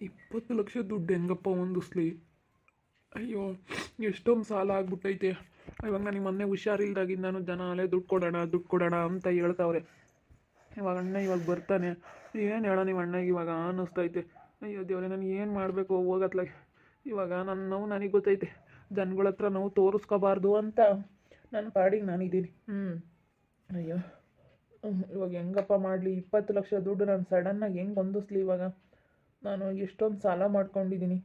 ಇಪ್ಪತ್ತು ಲಕ್ಷ ದುಡ್ಡು ಹೆಂಗಪ್ಪ ಹೊಂದಿಸ್ಲಿ ಅಯ್ಯೋ ಎಷ್ಟೊಂದು ಸಾಲ ಆಗ್ಬಿಟ್ಟೈತೆ. ಇವಾಗ ನನಗೆ ಮೊನ್ನೆ ಹುಷಾರಿಲ್ದಾಗಿಂದ ನಾನು ಜನ ಅಲ್ಲೇ ದುಡ್ಡು ಕೊಡೋಣ ದುಡ್ಡು ಕೊಡೋಣ ಅಂತ ಹೇಳ್ತಾವ್ರೆ. ಇವಾಗ ಅಣ್ಣ ಇವಾಗ ಬರ್ತಾನೆ. ಏನು ಹೇಳೋ ನೀವು ಅಣ್ಣಗೆ ಇವಾಗ ಅನ್ನಿಸ್ತೈತೆ. ಅಯ್ಯೋ ದೇವ್ರೆ ನಾನು ಏನು ಮಾಡಬೇಕು ಹೋಗತ್ಲಾಗೆ. ಇವಾಗ ನನ್ನ ನೋವು ನನಗೆ ಗೊತ್ತೈತೆ. ಜನಗಳ ಹತ್ರ ನೋವು ತೋರಿಸ್ಕೋಬಾರ್ದು ಅಂತ ನನ್ನ ಪಾಡಿಗೆ ನಾನಿದ್ದೀನಿ. ಹ್ಞೂ ಅಯ್ಯೋ ಇವಾಗ ಹೆಂಗಪ್ಪ ಮಾಡಲಿ? ಇಪ್ಪತ್ತು ಲಕ್ಷ ದುಡ್ಡು ನಾನು ಸಡನ್ನಾಗಿ ಹೆಂಗೆ ಹೊಂದಿಸ್ಲಿ ಇವಾಗ? ನಾನು ಎಷ್ಟೊಂದು ಸಾಲ ಮಾಡ್ಕೊಂಡಿದ್ದೀನಿ.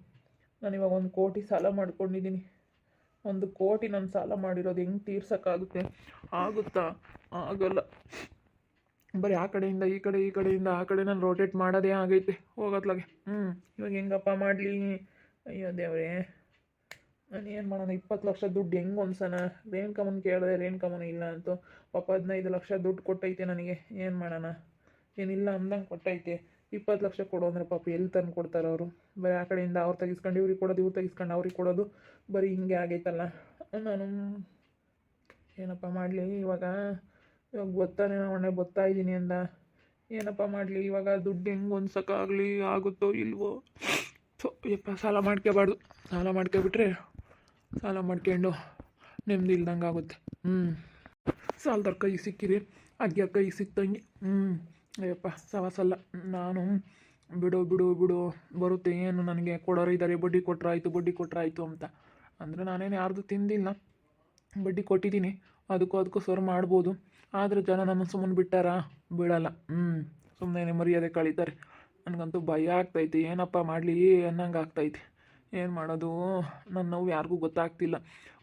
ನಾನು ಇವಾಗ ಒಂದು ಕೋಟಿ ಸಾಲ ಮಾಡ್ಕೊಂಡಿದ್ದೀನಿ. ಒಂದು ಕೋಟಿ ನಾನು ಸಾಲ ಮಾಡಿರೋದು ಹೆಂಗೆ ತೀರ್ಸೋಕ್ಕಾಗುತ್ತೆ? ಆಗುತ್ತಾ? ಆಗಲ್ಲ. ಬರೀ ಆ ಕಡೆಯಿಂದ, ಈ ಕಡೆ, ಈ ಕಡೆಯಿಂದ, ಆ ಕಡೆ ನಾನು ರೋಟೇಟ್ ಮಾಡೋದೇ ಆಗೈತೆ. ಹೋಗತ್ಲಾಗೆ. ಹ್ಞೂ ಇವಾಗ ಹೆಂಗಪ್ಪ ಮಾಡಲಿ? ಅಯ್ಯೋ ದೇವ್ರೇ. ನಾನು ಏನು ಮಾಡೋಣ? ಇಪ್ಪತ್ತು ಲಕ್ಷ ದುಡ್ಡು ಹೆಂಗೆ ಹೊಂದ್ಸೋಣ? ರೇಣುಕಮ್ಮನ ಕೇಳಿದೆ ರೇಣುಕಮ್ಮನ ಇಲ್ಲ ಅಂತು. ಪಾಪ ಹದಿನೈದು ಲಕ್ಷ ದುಡ್ಡು ಕೊಟ್ಟೈತೆ ನನಗೆ. ಏನು ಮಾಡೋಣ? ಏನಿಲ್ಲ ಅಂದಂಗೆ ಕೊಟ್ಟೈತೆ. ಇಪ್ಪತ್ತು ಲಕ್ಷ ಕೊಡು ಅಂದರೆ ಪಾಪ ಎಲ್ಲಿ ತಂದು ಕೊಡ್ತಾರೆ ಅವರು? ಬರೀ ಆ ಕಡೆಯಿಂದ ಅವ್ರು ತೆಗಿಸ್ಕೊಂಡು ಇವ್ರಿಗೆ ಕೊಡೋದು, ಇವ್ರು ತೆಗಿಸ್ಕೊಂಡು ಅವ್ರಿಗೆ ಕೊಡೋದು. ಬರೀ ಹಿಂಗೆ ಆಗೈತಲ್ಲ. ನಾನು ಏನಪ್ಪ ಮಾಡಲಿ ಇವಾಗ? ಇವಾಗ ಗೊತ್ತಾನೆ ಅಣ್ಣ ಗೊತ್ತಾ ಇದ್ದೀನಿ ಅಂದ ಏನಪ್ಪ ಮಾಡಲಿ ಇವಾಗ? ದುಡ್ಡು ಹೆಂಗೆ ಹೊಂದ್ಸೋಕ್ಕಾಗಲಿ? ಆಗುತ್ತೋ ಇಲ್ವೋ? ಸೊ ಯಪ್ಪ, ಸಾಲ ಮಾಡ್ಕೋಬಾರ್ದು. ಸಾಲ ಮಾಡ್ಕೊಬಿಟ್ರೆ ಸಾಲ ಮಾಡ್ಕೊಂಡು ನೆಮ್ಮದಿ ಇಲ್ದಂಗೆ ಆಗುತ್ತೆ ಹ್ಞೂ ಸಾಲದವ್ರ ಕೈ ಸಿಕ್ಕಿರಿ ಅಗ್ಗಿಯವ್ರ ಕೈ ಸಿಕ್ತಂಗೆ. ಹ್ಞೂ ಅಯ್ಯಪ್ಪ ಸವಾಸಲ್ಲ ನಾನು ಬಿಡು ಬಿಡು ಬಿಡು, ಬರುತ್ತೆ, ಏನು ನನಗೆ ಕೊಡೋರು ಇದ್ದಾರೆ ಬಡ್ಡಿ ಕೊಟ್ಟರಾಯಿತು ಬಡ್ಡಿ ಕೊಟ್ಟರಾಯಿತು ಅಂತ. ಅಂದರೆ ನಾನೇನು ಯಾರ್ದು ತಿಂದಿಲ್ಲ. ಬಡ್ಡಿ ಕೊಟ್ಟಿದ್ದೀನಿ. ಅದಕ್ಕೂ ಅದಕ್ಕೂ ಸರ್ ಮಾಡ್ಬೋದು. ಆದರೆ ಜನ ನನ್ನ ಸುಮ್ಮನೆ ಬಿಟ್ಟಾರಾ? ಬಿಡಲ್ಲ. ಹ್ಞೂ ಸುಮ್ಮನೆ ಮರ್ಯಾದೆ ಕಳೀತಾರೆ. ನನಗಂತೂ ಭಯ ಆಗ್ತೈತೆ. ಏನಪ್ಪ ಮಾಡಲಿ? ಅನ್ನಂಗೆ ಆಗ್ತೈತೆ. ಏನು ಮಾಡೋದು? ನನ್ನ ನೋವು ಯಾರಿಗೂ ಗೊತ್ತಾಗ್ತಿಲ್ಲ.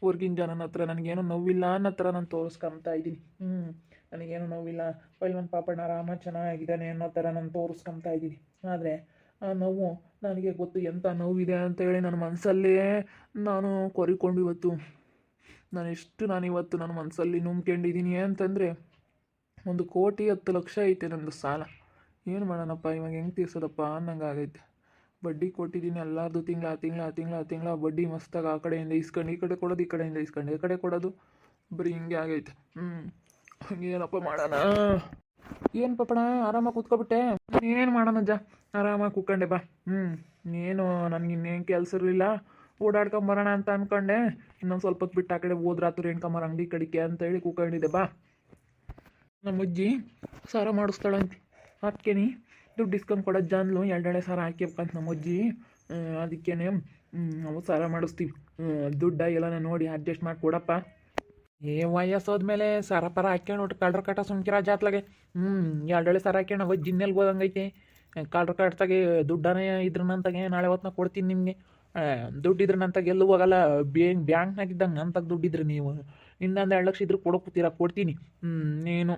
ಹೊರ್ಗಿನ ಜನನ ಹತ್ರ ನನಗೇನು ನೋವಿಲ್ಲ ಅನ್ನೋ ಹತ್ರ ನಾನು ತೋರಿಸ್ಕೊಂತ ಇದ್ದೀನಿ. ಹ್ಞೂ ನನಗೇನು ನೋವಿಲ್ಲ ಪೈಲ್ವನ್ ಪಾಪಣ್ಣ ರಾಮ ಚೆನ್ನಾಗಿದ್ದಾನೆ ಅನ್ನೋ ಥರ ನಾನು ತೋರಿಸ್ಕೊಂತ ಇದ್ದೀನಿ. ಆದರೆ ಆ ನೋವು ನನಗೆ ಗೊತ್ತು ಎಂಥ ನೋವಿದೆ ಅಂತೇಳಿ ನನ್ನ ಮನಸ್ಸಲ್ಲೇ ನಾನು ಕೊರಿಕೊಂಡು ಇವತ್ತು. ನಾನು ಎಷ್ಟು ನಾನು ಇವತ್ತು ನನ್ನ ಮನಸ್ಸಲ್ಲಿ ನುಂಬ್ಕೊಂಡಿದ್ದೀನಿ ಅಂತಂದರೆ ಒಂದು ಕೋಟಿ ಹತ್ತು ಲಕ್ಷ ಐತೆ ನಂದು ಸಾಲ. ಏನು ಮಾಡೋಣಪ್ಪ, ಇವಾಗ ಹೆಂಗೆ ತೀರ್ಸೋದಪ್ಪ ಅನ್ನಂಗೆ ಆಗೈತೆ. ಬಡ್ಡಿ ಕೊಟ್ಟಿದ್ದೀನಿ ಎಲ್ಲಾರ್ದು ತಿಂಗಳ ತಿಂಗಳ ತಿಂಗಳ ತಿಂಗಳ, ಬಡ್ಡಿ ಮಸ್ತಾಗಿ ಆ ಕಡೆಯಿಂದ ಇಸ್ಕೊಂಡು ಈ ಕಡೆ ಕೊಡೋದು, ಈ ಕಡೆಯಿಂದ ಇಸ್ಕೊಂಡು ಈ ಕಡೆ ಕೊಡೋದು. ಬರೀ ಹಿಂಗೆ ಆಗೈತೆ. ಹ್ಞೂ ಏನಪ್ಪ ಮಾಡೋಣ? ಏನು ಪಪ್ಪಣ, ಆರಾಮಾಗಿ ಕೂತ್ಕೊಬಿಟ್ಟೆ? ಏನು ಮಾಡೋಣ ಅಜ್ಜ? ಆರಾಮಾಗಿ ಕೂತ್ಕೊಂಡೆ ಬಾ. ಹ್ಞೂ ಏನು, ನನಗೆ ಇನ್ನೇನು ಕೆಲಸ ಇರಲಿಲ್ಲ. ಓಡಾಡ್ಕೊಂಬರೋಣ ಅಂತ ಅನ್ಕೊಂಡೆ. ಇನ್ನೊಂದು ಸ್ವಲ್ಪ ಹೊತ್ತು ಬಿಟ್ಟು ಆ ಕಡೆ ಹೋದ್ರಾತು ರೇಣ್ಕಮ್ಮರ ಅಂಗಡಿ ಕಡಿಕೆ ಅಂತೇಳಿ ಕೂತ್ಕೊಂಡಿದ್ದೆ ಬಾ. ನಮ್ಮ ಅಜ್ಜಿ ಸಾರ ಮಾಡಿಸ್ತಾಳಂತೆ. ಹಾಕೇನಿ ದುಡ್ಡು ಡಿಸ್ಕೌಂಟ್ ಕೊಡೋದು ಜಾನ್ಲು ಎರಡೆರಡೆ ಸಾರ ಹಾಕ್ಯಬೇಕಂತ ನಮ್ಮ ಅಜ್ಜಿ ಅದಕ್ಕೇನೆ ನಾವು ಸಾರ ಮಾಡಿಸ್ತೀವಿ. ದುಡ್ಡ ಎಲ್ಲ ನೋಡಿ ಅಡ್ಜಸ್ಟ್ ಮಾಡಿ ಕೊಡಪ್ಪ ಏ ವಯಸ್ಸೋದ್ಮೇಲೆ ಸರ ಪರ ಹಾಕ್ಯಂಡು ಒಟ್ಟು ಕಳ್ರ ಕಟ್ಟ ಸುಮ್ಕಿರ ಜಾತ್ಲಾಗೆ ಹ್ಞೂ ಎರಡೆರಡು ಸರ ಹಾಕ್ಯಂಡು ಅವ ಜಿನ್ನೆಲ್ ಹೋದಂಗೈತೆ. ಕಳ್ರ ಕಟ್ಟಾಗೆ ದುಡ್ಡನೇ ಇದ್ರನಂತಾಗೆ ನಾಳೆ ಹೊತ್ನಾಗ ಕೊಡ್ತೀನಿ ನಿಮಗೆ. ದುಡ್ಡು ನಂತಾಗ ಎಲ್ಲೂ ಹೋಗಲ್ಲ. ಬ್ಯಾಂಕ್ ಬ್ಯಾಂಕ್ನಾಗ ಇದ್ದಂಗೆ ನಂತಾಗ ದುಡ್ಡಿದ್ರಿ ನೀವು. ಇನ್ನೊಂದು ಎರಡು ಲಕ್ಷ ಇದ್ರೆ ಕೂತೀರ? ಕೊಡ್ತೀನಿ. ಹ್ಞೂ ನೀನು.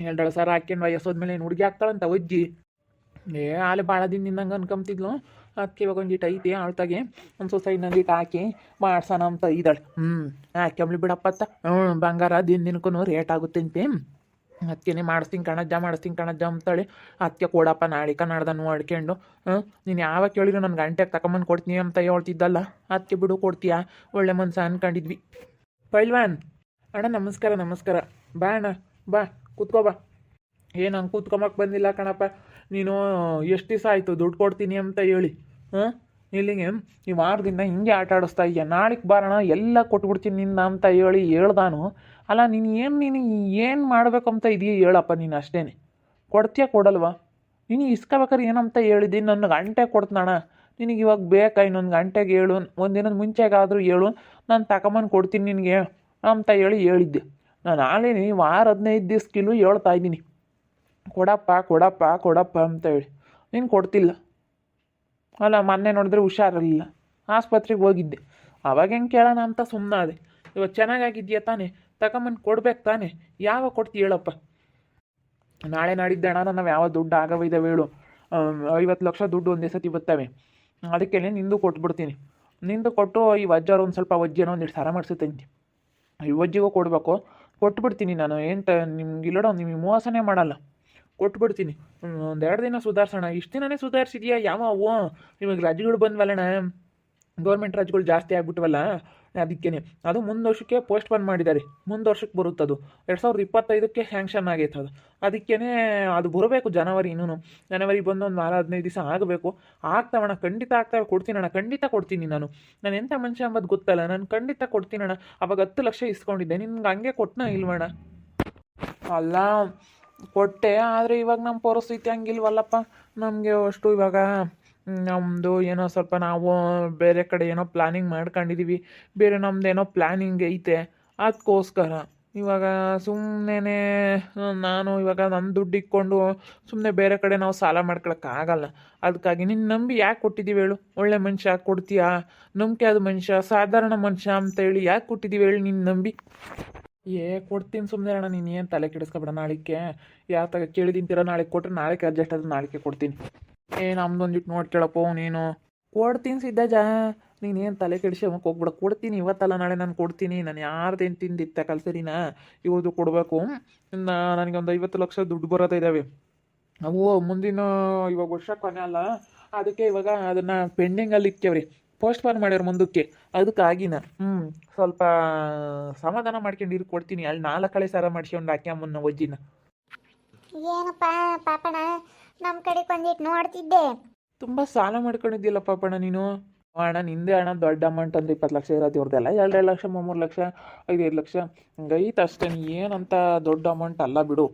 ಎರಡೆರಡು ಸರ ಹಾಕ್ಯಂಡು ವಯಸ್ಸೋದ್ಮೇಲೆ ಏನು ಹುಡುಗಿ ಹಾಕ್ತಾಳಂತ ಒಜ್ಜಿ? ಏ ಆಲೆ ಭಾಳ ದಿನ ನಿಂದಂಗೆ ಅನ್ಕೊಂತಿದ್ಲು ಅದಕ್ಕೆ ಇವಾಗ ಒಂದಿಟ್ಟು ಐತಿ ಆಳ್ತಾಗೆ ಒಂದು ಸೊಸೈಡ್ನಲ್ಲಿ ನಂದಿಟ್ಟು ಹಾಕಿ ಮಾಡ್ಸೋಣ ಅಂತ ಇದ್ದಾಳೆ ಹ್ಞೂ ಹಾಕ್ಯಂಬ್ಲಿ ಬಿಡಪ್ಪತ್ತ ಹ್ಞೂ ಬಂಗಾರ ದಿನ ದಿನಕ್ಕೂ ರೇಟ್ ಆಗುತ್ತೆ ಅಂತ. ಅದಕ್ಕೆ ಮಾಡಿಸ್ತೀನಿ ಕಣಜ್ಜ ಮಾಡಿಸ್ತೀನಿ ಕಣಜ್ಜ ಅಂತೇಳಿ. ಅದಕ್ಕೆ ಕೊಡಪ್ಪ ನಾಳಿಕ ನಾಡ್ದ ನೋಡ್ಕೊಂಡು ಹ್ಞೂ ನೀನು ಯಾವಾಗ ಕೇಳಿದ್ರು ನನ್ನ ಗಂಟೆಗೆ ತಗೊಂಬಂದು ಕೊಡ್ತೀನಿ ಅಂತ ಹೇಳ್ತಿದ್ದಲ್ಲ. ಅದಕ್ಕೆ ಬಿಡು, ಕೊಡ್ತೀಯಾ? ಒಳ್ಳೆ ಮನ್ಸ ಅನ್ಕೊಂಡಿದ್ವಿ. ಪೈಲ್ವಾನ್, ಅಣ್ಣ ನಮಸ್ಕಾರ ನಮಸ್ಕಾರ. ಬಾ ಅಣ್ಣ, ಬಾ, ಕೂತ್ಕೋ ಬಾ. ಏನು ಹಂಗೆ ಕೂತ್ಕೊಂಬಕ್ಕೆ ಬಂದಿಲ್ಲ ಕಣಪ್ಪ. ನೀನು ಎಷ್ಟು ದಿವಸ ಆಯಿತು? ದುಡ್ಡು ಕೊಡ್ತೀನಿ ಅಂತ ಹೇಳಿ. ಹಾಂ? ಇಲ್ಲಿಗೆ ಈ ವಾರದಿಂದ ಹಿಂಗೆ ಆಟ ಆಡಿಸ್ತಾ ಇದೆಯಾ ನಾಳೆಗೆ ಬಾರೋಣ, ಎಲ್ಲ ಕೊಟ್ಬಿಡ್ತೀನಿ ನಿನ್ನ ಅಂತ ಹೇಳಿ ಹೇಳ್ದಾನು. ಅಲ್ಲ, ನೀನು ಏನು ನೀನು ಏನು ಮಾಡಬೇಕಂತ ಇದೆಯಾ ಹೇಳಪ್ಪ ನೀನು ಅಷ್ಟೇ ಕೊಡ್ತೀಯ ಕೊಡಲ್ವಾ? ನೀನು ಇಸ್ಕೋಬೇಕಾದ್ರೆ ಏನಂತ ಹೇಳಿದ್ದೀನಿ ನನ್ನ ಗಂಟೆ ಕೊಡ್ತಾನ ನಿನಗೆ ಇವಾಗ ಬೇಕಾ? ಇನ್ನೊಂದು ಗಂಟೆಗೆ ಹೇಳು. ಒಂದಿನದ ಮುಂಚೆಗಾದರೂ ಹೇಳು. ನಾನು ತಗೊಂಬಂದು ಕೊಡ್ತೀನಿ ನಿನಗೆ ಅಂತ ಹೇಳಿ ಹೇಳಿದ್ದೆ. ನಾನು ಆಲೇನಿ ವಾರ ಹದಿನೈದು ದಿವಸಕ್ಕಿಲ್ಲೂ ಹೇಳ್ತಾ ಇದ್ದೀನಿ. ಕೊಡಪ್ಪ ಕೊಡಪ್ಪ ಕೊಡಪ್ಪ ಅಂತ ಹೇಳಿ. ನೀನು ಕೊಡ್ತಿಲ್ಲ. ಅಲ್ಲ, ಮೊನ್ನೆ ನೋಡಿದ್ರೆ ಹುಷಾರಿರಲಿಲ್ಲ. ಆಸ್ಪತ್ರೆಗೆ ಹೋಗಿದ್ದೆ. ಅವಾಗ ಹೆಂಗೆ ಕೇಳೋಣ ಅಂತ ಸುಮ್ಮನಾದೆ ಇವತ್ತು ಚೆನ್ನಾಗಾಗಿದ್ಯಾ ತಾನೇ? ತಗೊಂಬಂದು ಕೊಡ್ಬೇಕು ತಾನೇ? ಯಾವ ಕೊಡ್ತೀಯ ಹೇಳಪ್ಪ. ನಾಳೆ ನಾಡಿದ್ದೆ ಅಣ್ಣ ನಾವು ಯಾವ ದುಡ್ಡು ಆಗವಿದ್ದಾವೆ ಹೇಳು ಐವತ್ತು ಲಕ್ಷ ದುಡ್ಡು ಒಂದೇ ಸತಿ ಬರ್ತವೆ ಅದಕ್ಕೆ ನಿಂದು ಕೊಟ್ಬಿಡ್ತೀನಿ. ನಿಂದು ಕೊಟ್ಟು ಈ ವಜ್ಜಾರು ಒಂದು ಸ್ವಲ್ಪ ವಜ್ಜೆನೋ ಒಂದಿಷ್ಟು ಸರ ಮಾಡಿಸುತ್ತಂತೆ ಈ ವಜ್ಜಿಗೂ ಕೊಡಬೇಕು. ಕೊಟ್ಬಿಡ್ತೀನಿ ನಾನು. ಏನು ಟ ನಿಮ್ಗೆ ಇಲ್ಲಡೋ ನಿಮಗೆ ಮೋಸನೇ ಮಾಡಲ್ಲ. ಕೊಟ್ಬಿಡ್ತೀನಿ. ಒಂದು ಎರಡು ದಿನ ಸುಧಾರಿಸೋಣ. ಇಷ್ಟು ದಿನನೇ ಸುಧಾರಿಸಿದ್ಯಾ? ಯಾವ ಅವು ನಿಮಗೆ ರಜೆಗಳು ಬಂದ್ವಲ್ಲಣ್ಣ? ಗೌರ್ಮೆಂಟ್ ರಜೆಗಳು ಜಾಸ್ತಿ ಆಗ್ಬಿಟ್ವಲ್ಲ? ಅದಕ್ಕೇ ಅದು ಮುಂದೆ ವರ್ಷಕ್ಕೆ ಪೋಸ್ಟ್ ಪೋನ್ ಮಾಡಿದ್ದಾರೆ. ಮುಂದೆ ವರ್ಷಕ್ಕೆ ಬರುತ್ತೆ ಅದು ಎರಡು ಸಾವಿರದ ಇಪ್ಪತ್ತೈದಕ್ಕೆ ಸ್ಯಾಂಕ್ಷನ್ ಆಗೈತೆ ಅದು. ಅದಕ್ಕೇ ಅದು ಬರಬೇಕು ಜನವರಿ ಇನ್ನೂ ಜನವರಿ ಬಂದು ಒಂದು ವಾರ ಹದಿನೈದು ದಿವಸ ಆಗಬೇಕು. ಆಗ್ತಾವಣ್ಣ. ಖಂಡಿತ ಆಗ್ತಾವೆ. ಕೊಡ್ತೀನಣ್ಣ. ಖಂಡಿತ ಕೊಡ್ತೀನಿ ನಾನು. ನಾನು ಎಂಥ ಮನುಷ್ಯ ಅಂಬೋದು ಗೊತ್ತಲ್ಲ. ನಾನು ಖಂಡಿತ ಕೊಡ್ತೀನಣ್ಣ. ಅವಾಗ ಹತ್ತು ಲಕ್ಷ ಇಸ್ಕೊಂಡಿದ್ದೆ. ನಿನ್ಗೆ ಹಂಗೆ ಕೊಟ್ಟನ ಇಲ್ವಣ್ಣ? ಅಲ್ಲ ಕೊಟ್ಟೆ, ಆದರೆ ಇವಾಗ ನಮ್ಮ ಪರಿಸ್ಥಿತಿ ಹಂಗಿಲ್ವಲ್ಲಪ್ಪ. ನಮಗೆ ಅಷ್ಟು ಇವಾಗ ನಮ್ಮದು ಏನೋ ಸ್ವಲ್ಪ ನಾವು ಬೇರೆ ಕಡೆ ಏನೋ ಪ್ಲಾನಿಂಗ್ ಮಾಡ್ಕೊಂಡಿದ್ದೀವಿ ಬೇರೆ ನಮ್ದು ಏನೋ ಪ್ಲಾನಿಂಗ್ ಐತೆ. ಅದಕ್ಕೋಸ್ಕರ ಇವಾಗ ಸುಮ್ಮನೆ ನಾನು ಇವಾಗ ನನ್ನ ದುಡ್ಡು ಇಕ್ಕೊಂಡು ಸುಮ್ಮನೆ ಬೇರೆ ಕಡೆ ನಾವು ಸಾಲ ಮಾಡ್ಕೊಳಕ್ಕಾಗಲ್ಲ ಅದಕ್ಕಾಗಿ ನಿನ್ನ ನಂಬಿ ಯಾಕೆ ಕೊಟ್ಟಿದ್ದೀವಿ ಹೇಳು? ಒಳ್ಳೆ ಮನುಷ್ಯ ಕೊಡ್ತೀಯಾ? ನಂಬಿಕೆ ಅದು ಮನುಷ್ಯ, ಸಾಧಾರಣ ಮನುಷ್ಯ ಅಂತೇಳಿ ಯಾಕೆ ಕೊಟ್ಟಿದ್ದೀವಿ ಹೇಳಿ ನಿನ್ನ ನಂಬಿ? ಏ, ಕೊಡ್ತೀನಿ ಸುಮ್ಮನೆ ಅಣ್ಣ, ನೀನು ಏನು ತಲೆ ಕೆಡಿಸ್ಕೊಬೇಡ ನಾಳಿಕೆ ಯಾವ ತಗ ಕೇಳಿ ತಿಂತೀರ ನಾಳೆ ಕೊಟ್ಟರೆ ನಾಳೆ ಅಡ್ಜಸ್ಟ್ ಆದ್ರೆ ನಾಳೆಗೆ ಕೊಡ್ತೀನಿ. ಏ ನಮ್ದೊಂದಿಟ್ಟು ನೋಡಿ ಕೇಳಪ್ಪ ನೀನು. ಕೊಡ್ತೀನಿ ಸಿದ್ಧಜ. ಜ ನೀನೇನು ತಲೆ ಕೆಡಿಸ್ಕೊಂಬಕ್ಕೆ ಹೋಗ್ಬಿಡ. ಕೊಡ್ತೀನಿ ಇವತ್ತಲ್ಲ, ನಾಳೆ ನಾನು ಕೊಡ್ತೀನಿ. ನಾನು ಯಾರ್ದೇನು ತಿಂದಿತ್ತ ಕಲ್ಸರಿನ? ಇವ್ರದ್ದು ಕೊಡಬೇಕು. ನನಗೆ ಒಂದು ಐವತ್ತು ಲಕ್ಷ ದುಡ್ಡು ಬರೋದ ಇದ್ದಾವೆ ಅವು ಮುಂದಿನ ಇವಾಗ ವರ್ಷ ಕೊನೆ ಅಲ್ಲ. ಅದಕ್ಕೆ ಇವಾಗ ಅದನ್ನು ಪೆಂಡಿಂಗಲ್ಲಿ ಇಕ್ಕೇವ್ರಿ ಪೋಸ್ಟ್ ಪಾನ್ ಮಾಡ್ಯಾರ ಮುಂದಕ್ಕೆ. ಅದಕ್ಕಾಗಿನ ಹ್ಞೂ ಸ್ವಲ್ಪ ಸಮಾಧಾನ ಮಾಡ್ಕೊಂಡು ಇರು ಕೊಡ್ತೀನಿ. ಅಲ್ಲಿ ನಾಲ್ಕು ಕಳೆ ಸಾರ ಮಾಡ್ಸ್ಕೊಂಡು ಹಾಕ್ಯಾಮನ್ನ ಒಜ್ಜಿನ. ಏನಪ್ಪ ಪಾಪಣ ನಮ್ಮ ಕಡೆ ಬಂದಿಟ್ಟು ನೋಡ್ತಿದ್ದೆ. ತುಂಬ ಸಾಲ ಮಾಡ್ಕೊಂಡಿದ್ದಿಲ್ಲ ಪಾಪಣ ನೀನು? ಅಣ್ಣ ನಿಂದೆ ಅಣ್ಣ ದೊಡ್ಡ ಅಮೌಂಟ್ ಅಂದ್ರೆ ಇಪ್ಪತ್ತು ಲಕ್ಷ ಇರೋದು ಇವ್ರದ್ದೆಲ್ಲ ಎರಡೆರಡು ಲಕ್ಷ ಮೂರು ಲಕ್ಷ ಐದೈದು ಲಕ್ಷ. ಹಂಗೈತೆ ಅಷ್ಟೇ ಏನಂತ ದೊಡ್ಡ ಅಮೌಂಟ್ ಅಲ್ಲ ಬಿಡು.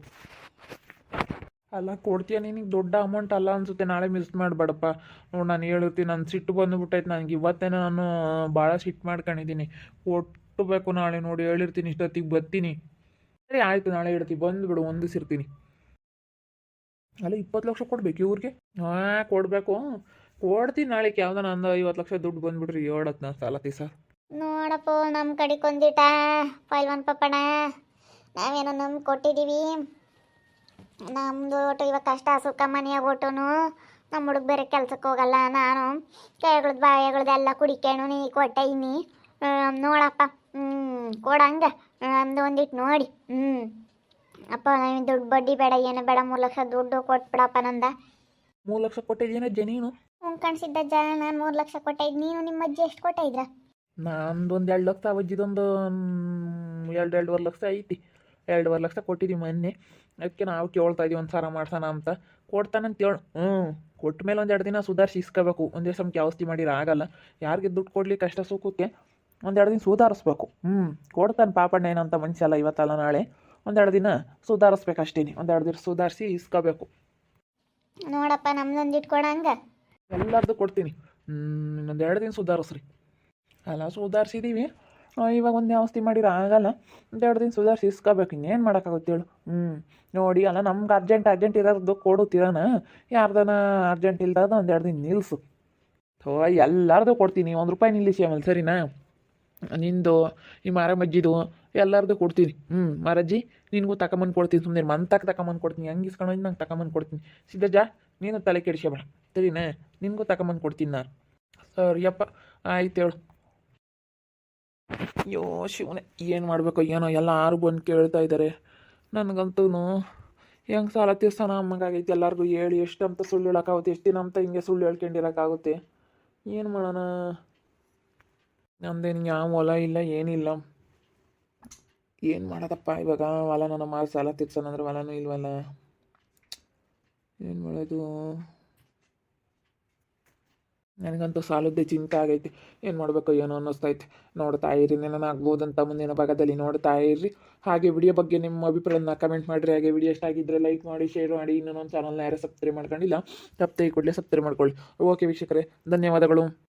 ಅಲ್ಲ ಕೊಡ್ತೀಯ ನಿನಗೆ ದೊಡ್ಡ ಅಮೌಂಟ್ ಅಲ್ಲ ಅನ್ಸುತ್ತೆ, ನಾಳೆ ಮಿಸ್ ಮಾಡಬೇಡಪ್ಪ. ನೋಡಿ ನಾನು ಹೇಳಿರ್ತೀನಿ ನನ್ನ ಸಿಟ್ಟು ಬಂದುಬಿಟ್ಟೈತೆ, ನನಗೆ ಇವತ್ತೇನೆ ನಾನು ಭಾಳ ಸಿಟ್ಟು ಮಾಡ್ಕೊಂಡಿದ್ದೀನಿ ಕೊಟ್ಟಬೇಕು ನಾಳೆ ನೋಡಿ, ಹೇಳಿರ್ತೀನಿ ಇಷ್ಟೊತ್ತಿಗೆ ಬರ್ತೀನಿ. ಸರಿ, ಆಯಿತು, ನಾಳೆ ಹೇಳ್ತೀನಿ ಬಂದುಬಿಡು ಹೊಂದಿಸಿರ್ತೀನಿ ಅಲ್ಲ, ಇಪ್ಪತ್ತು ಲಕ್ಷ ಕೊಡ್ಬೇಕು ಇವ್ರಿಗೆ ಹಾಂ ಕೊಡಬೇಕು. ಕೊಡ್ತೀನಿ ನಾಳೆಗೆ ಯಾವ್ದಾನ ಒಂದು ಐವತ್ತು ಲಕ್ಷ ದುಡ್ಡು ಬಂದುಬಿಡ್ರಿ ಹೇಳತ್ ನಾನು ಸಾಲ ತೀಸ ನೋಡಪ್ಪ ನಮ್ಮ ಕಡೆ ಒಂದಿಟ ಪೈಲ್ವನ್ ಪಪ್ಪಣ. ನಾವೇನೋ ನಮ್ಗೆ ಕೊಟ್ಟಿದ್ದೀವಿ ನಮ್ಮದು ಒಟ್ಟು ಇವಾಗ ಕಷ್ಟ ಸುಖ ಮನೆಯಾಗ ಒಟ್ಟು ನಮ್ಮ ಹುಡುಗ ಬೇರೆ ಕೆಲ್ಸಕ್ಕೆ ಹೋಗಲ್ಲ. ನಾನು ಕೈಗಳದ್ದು ಬಾಯಗಳದ್ದು ಎಲ್ಲ ಕುಡಿಕೊಂಡು ನೀ ಕೊಟ್ಟೆ ಇನ್ನಿ. ನೋಡಪ್ಪ. ಹ್ಞೂ ಕೊಡಂಗ ನಮ್ದು ಒಂದಿಟ್ಟು ನೋಡಿ. ಹ್ಞೂ ಅಪ್ಪ ನನಗೆ ದುಡ್ಡು ಬಡ್ಡಿ ಬೇಡ ಏನು ಬೇಡ ಮೂರು ಲಕ್ಷ ದುಡ್ಡು ಕೊಟ್ಬಿಡಪ್ಪ ನಂದ. ಮೂರು ಲಕ್ಷ ಕೊಟ್ಟಿದ್ದೀನ ಜನೀನು ಹ್ಞೂ ಕಾಣಿಸಿದ್ದ ಜ ನಾನು ಮೂರು ಲಕ್ಷ ಕೊಟ್ಟಿದ್ದು ನೀನು ನಿಮ್ಮ ಅಜ್ಜಿ ಎಷ್ಟು ಕೊಟ್ಟಿದ್ರ? ಒಂದು ಎರಡು ಲಕ್ಷ ಅವಜ್ಜಿದೊಂದು ಎರಡು ಎರಡೂವರೆ ಲಕ್ಷ ಐತಿ. ಎರಡೂವರೆ ಲಕ್ಷ ಕೊಟ್ಟಿದ್ದೀವಿ ಮೊನ್ನೆ. ಅದಕ್ಕೆ ನಾವು ಕೇಳ್ತಾ ಇದೀವಿ ಒಂದು ಸಾರ ಮಾಡ್ಸೋಣ ಅಂತ. ಕೊಡ್ತಾನಂತ ಹೇಳು ಹ್ಞೂ ಕೊಟ್ಟ ಮೇಲೆ ಒಂದೆರಡು ದಿನ ಸುಧಾರಿಸಿ ಇಸ್ಕೋಬೇಕು. ಒಂದೇ ಸಮಕ್ಕೆ ಔಷಧಿ ಮಾಡಿರ ಆಗಲ್ಲ. ಯಾರಿಗೆ ದುಡ್ಡು ಕೊಡ್ಲಿ ಕಷ್ಟ ಸುಖಕ್ಕೆ ಒಂದೆರಡು ದಿನ ಸುಧಾರಿಸ್ಬೇಕು. ಹ್ಞೂ ಕೊಡ್ತಾನೆ ಪಾಪಣ್ಣ ಏನಂತ ಮನುಷ್ಯ ಅಲ್ಲ ಇವತ್ತಲ್ಲ ನಾಳೆ. ಒಂದೆರಡು ದಿನ ಸುಧಾರಿಸ್ಬೇಕು ಅಷ್ಟೇ ಒಂದೆರಡು ದಿನ ಸುಧಾರಿಸಿ ಇಸ್ಕೋಬೇಕು. ನೋಡಪ್ಪ ನಮ್ದೊಂದು ಇಟ್ಕೊಡಂಗ ಎಲ್ಲರದು ಕೊಡ್ತೀನಿ. ಇನ್ನೊಂದು ಎರಡು ದಿನ ಸುಧಾರಿಸ್ರಿ. ಅಲ್ಲ ಸುಧಾರಿಸಿದ್ದೀವಿ ಇವಾಗ ಒಂದೇ ಔಷಧಿ ಮಾಡಿರೋ ಆಗಲ್ಲ. ಎರಡು ದಿನ ಸುಧಾರಿಸಿ ಇಸ್ಕೋಬೇಕು. ಇನ್ನೇನು ಮಾಡೋಕ್ಕಾಗುತ್ತೆ ಹೇಳು. ಹ್ಞೂ ನೋಡಿ, ಅಲ್ಲ, ನಮ್ಗೆ ಅರ್ಜೆಂಟ್ ಅರ್ಜೆಂಟ್ ಇರೋದು ಕೊಡುತ್ತಿರೋಣ ಯಾರ್ದನ ಅರ್ಜೆಂಟ್ ಒಂದು ಎರಡು ದಿನ ನಿಲ್ಲಿಸು ಥೋ, ಎಲ್ಲರದು ಕೊಡ್ತೀನಿ. ಒಂದು ರೂಪಾಯಿ ನಿಲ್ಲಿಸಿ ಆಮೇಲೆ, ಸರಿನಾ? ನಿಂದು, ಈ ಮಾರಮ್ಮಜ್ಜಿದು, ಎಲ್ಲರದು ಕೊಡ್ತೀನಿ. ಹ್ಞೂ ಮಾರಜ್ಜಿ, ನಿನಗೂ ತಗೊಂಬಂದು ಕೊಡ್ತೀನಿ. ಸುಮ್ಮನೆ ಮಂತಕ್ಕೆ ತಗೊಂಬಂದು ಕೊಡ್ತೀನಿ. ಹಂಗೆ ಇಸ್ಕೊಂಡು ನಂಗೆ ತಗೊಂಬಂದು ಕೊಡ್ತೀನಿ. ಸಿದ್ದಜ್ಜ ನೀನು ತಲೆ ಕೆಡಿಸ್ಕೊಬೇಡ ಸರಿನಾ? ನಿನಗೂ ತಗೊಂಬಂದು ಕೊಡ್ತೀನಿ ನಾನು. ಸರಿಯಪ್ಪ, ಆಯ್ತು ಹೇಳು. ಅಯ್ಯೋ, ಶಿವನೇ, ಏನು ಮಾಡಬೇಕು? ಏನೋ ಎಲ್ಲರೂ ಬಂದು ಕೇಳ್ತಾ ಇದ್ದಾರೆ ನನಗಂತೂ ಹೆಂಗೆ ಸಾಲ ತೀರ್ಸೋಣ ಅಮ್ಮಗಾಗೈತೆ ಎಲ್ಲರಿಗೂ ಹೇಳಿ ಎಷ್ಟು ಅಂತ ಸುಳ್ಳು ಹೇಳೋಕ್ಕಾಗುತ್ತೆ, ಎಷ್ಟು ದಿನ ಅಂತ ಹಿಂಗೆ ಸುಳ್ಳು ಹೇಳ್ಕೊಂಡಿರೋಕ್ಕಾಗುತ್ತೆ. ಏನು ಮಾಡೋಣ? ನಮ್ದೇನು ಯಾವ ಹೊಲ ಇಲ್ಲ, ಏನಿಲ್ಲ. ಏನು ಮಾಡೋದಪ್ಪ ಇವಾಗ? ಹೊಲ ನಮ್ಮ ಸಾಲ ತೀರ್ಸೋಣ ಅಂದ್ರೆ ಹೊಲನೂ ಇಲ್ವಲ್ಲ? ಏನು ಮಾಡೋದು? ನನಗಂತೂ ಸಾಲದ್ದೇ ಚಿಂತೆ ಆಗೈತಿ. ಏನು ಮಾಡಬೇಕು ಏನೋ ಅನ್ನಿಸ್ತೈತೆ. ನೋಡ್ತಾ ಇರಿ ಅಂತ ಮುಂದಿನ ಭಾಗದಲ್ಲಿ ನೋಡ್ತಾ ಇರ್ರಿ. ಹಾಗೆ ವಿಡಿಯೋ ಬಗ್ಗೆ ನಿಮ್ಮ ಅಭಿಪ್ರಾಯನ ಕಮೆಂಟ್ ಮಾಡಿರಿ. ಹಾಗೆ ವಿಡಿಯೋ ಇಷ್ಟ ಆಗಿದ್ದರೆ ಲೈಕ್ ಮಾಡಿ ಶೇರ್ ಮಾಡಿ. ಇನ್ನೊಂದು ಚಾನಲ್ನ ಯಾರು ಸಬ್ಸ್ಕ್ರೈಬ್ ಮಾಡ್ಕೊಂಡಿಲ್ಲ ತಪ್ಪದೆ ಕೂಡಲೇ ಸಬ್ಸ್ಕ್ರೈಬ್ ಮಾಡ್ಕೊಳ್ಳಿ. ಓಕೆ ವೀಕ್ಷಕರೇ, ಧನ್ಯವಾದಗಳು.